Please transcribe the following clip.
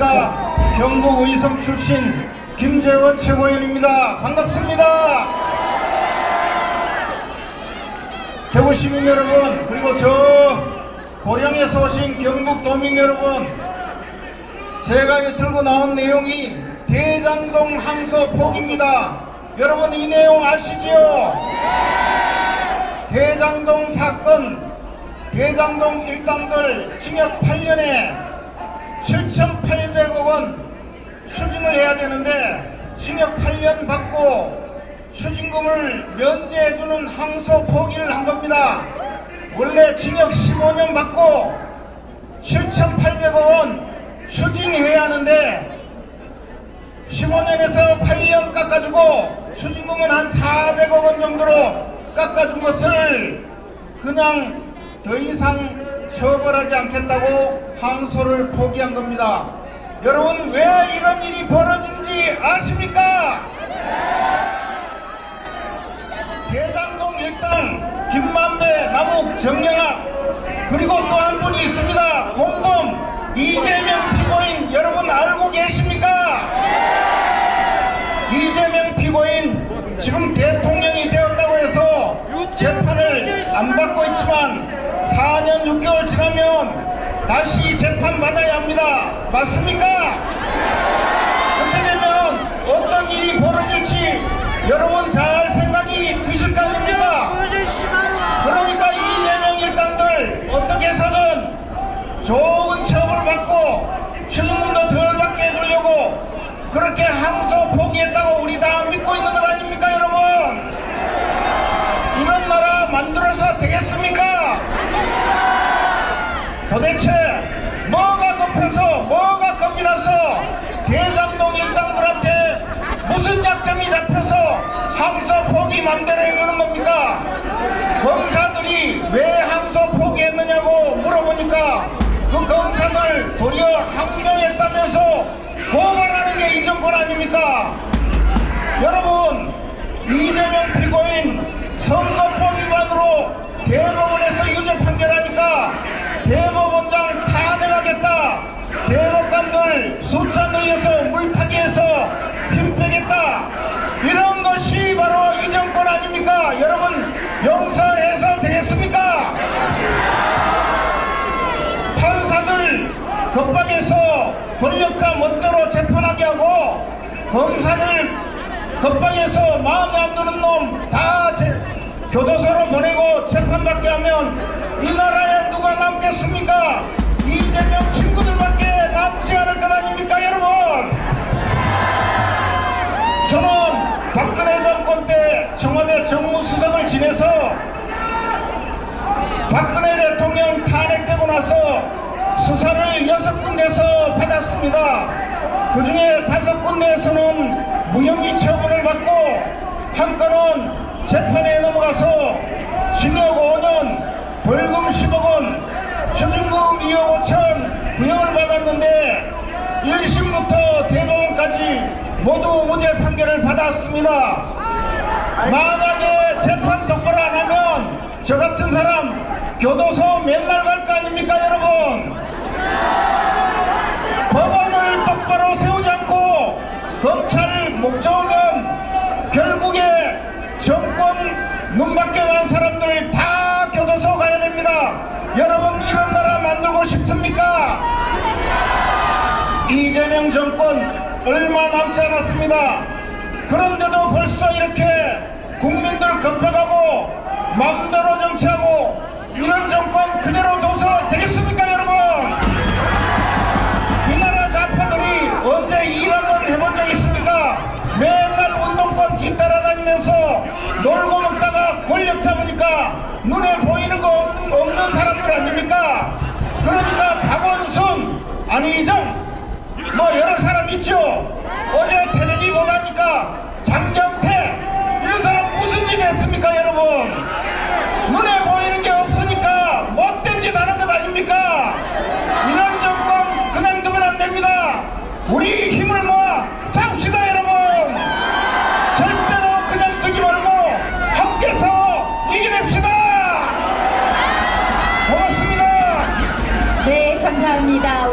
안녕하십니까 경북 의성 출신 김재원 최고위원입니다. 반갑습니다. 대구 시민 여러분 그리고 저 고령에서 오신 경북 도민 여러분 제가 이 들고 나온 내용이 대장동 항소 포기입니다. 여러분 이 내용 아시지요 대장동 사건 대장동 일당들 징역 8년에 7,800억 원 추징을 해야 되는데 징역 8년 받고 추징금을 면제해주는 항소 포기를 한 겁니다. 원래 징역 15년 받고 7,800억 원 추징해야 하는데 15년에서 8년 깎아주고 추징금은 한 400억 원 정도로 깎아준 것을 그냥 더 이상 처벌하지 않겠다고 항소를 포기한 겁니다. 여러분 왜 이런 일이 벌어진지 아십니까? 대장동 일당 김만배 남욱 정영학 그리고 또 한 분이 있습니다. 공범 이재명 피고인 여러분 알고 계십니까? 이재명 피고인 지금 대통령이 되었다고 해서 재판을 안 받고 있지만 4년 6개월 지나면 다시 재판 받아야 합니다. 맞습니까? 그렇게 되면 어떤 일이 벌어질지 여러분 잘 생각이 드실 거 아닙니까? 그러니까 이재명 일당들 어떻게 해서든 좋은 처벌을 받고 추징금도 덜 받게 해주려고 그렇게 항소 정권 아닙니까? 여러분 이재명 피고인 선거법 위반으로 대법원에서 유죄 판결하니까 대법원장 탄핵하겠다 대법관들 숫자 늘려서 물타기해서 힘 빼겠다 이런 것이 바로 이 정권 아닙니까 여러분 용서해서 되겠습니까 판사들 겁방에서 권력자 멋대로 재판하게 하고 검사들 겁방에서 마음에 안 드는 놈 다 교도소로 보내고 재판받게 하면 이 나라에 누가 남겠습니까? 이재명 친구들밖에 남지 않을 것 아닙니까 여러분? 저는 박근혜 정권 때 청와대 정무수석을 지내서 박근혜 대통령 탄핵되고 나서 수사를 여섯 군데서 받았습니다. 그 중에 다섯 군데에서는 무혐의 처분을 받고 한 건은 재판에 넘어가서 징역 5년, 벌금 10억 원, 추징금 2억 5천 구형을 받았는데 1심부터 대법원까지 모두 무죄 판결을 받았습니다. 만약에 재판 똑바로 안 하면 저 같은 사람 교도소 맨날 갈 거 아닙니까 여러분? 법안을 똑바로 세우지 않고 검찰 목 좋으면 결국에 정권 눈밖에 난 사람들 다 교도소 가야 됩니다. 여러분 이런 나라 만들고 싶습니까? 이재명 정권 얼마 남지 않았습니다. 그런데도 벌써 이렇게 국민들 겁박하고 마음대로 정치하고 이런 정권 그대로 둬서 되겠습니까 여러분? 이 나라 좌파들이 언제 일 한번 해본 적 있습니까? 맨날 운동권 뒤따라다니면서 놀고 먹다가 권력 잡으니까 눈에 보이는 거 없는, 없는 사람들 아닙니까? 그러니까 박원순, 안희정, 뭐 여러 사람 있죠? 어제 텔레비 보다니까 장경태 이런 사람 무슨 짓 했습니까 여러분? 눈에 보이는 게 없으니까 못된 짓 하는 것 아닙니까? 이런 정권 그냥 두면 안 됩니다. 우리 힘을 모아 싸웁시다 여러분. 절대로 그냥 두지 말고 함께서 이겨냅시다. 고맙습니다. 네, 감사합니다.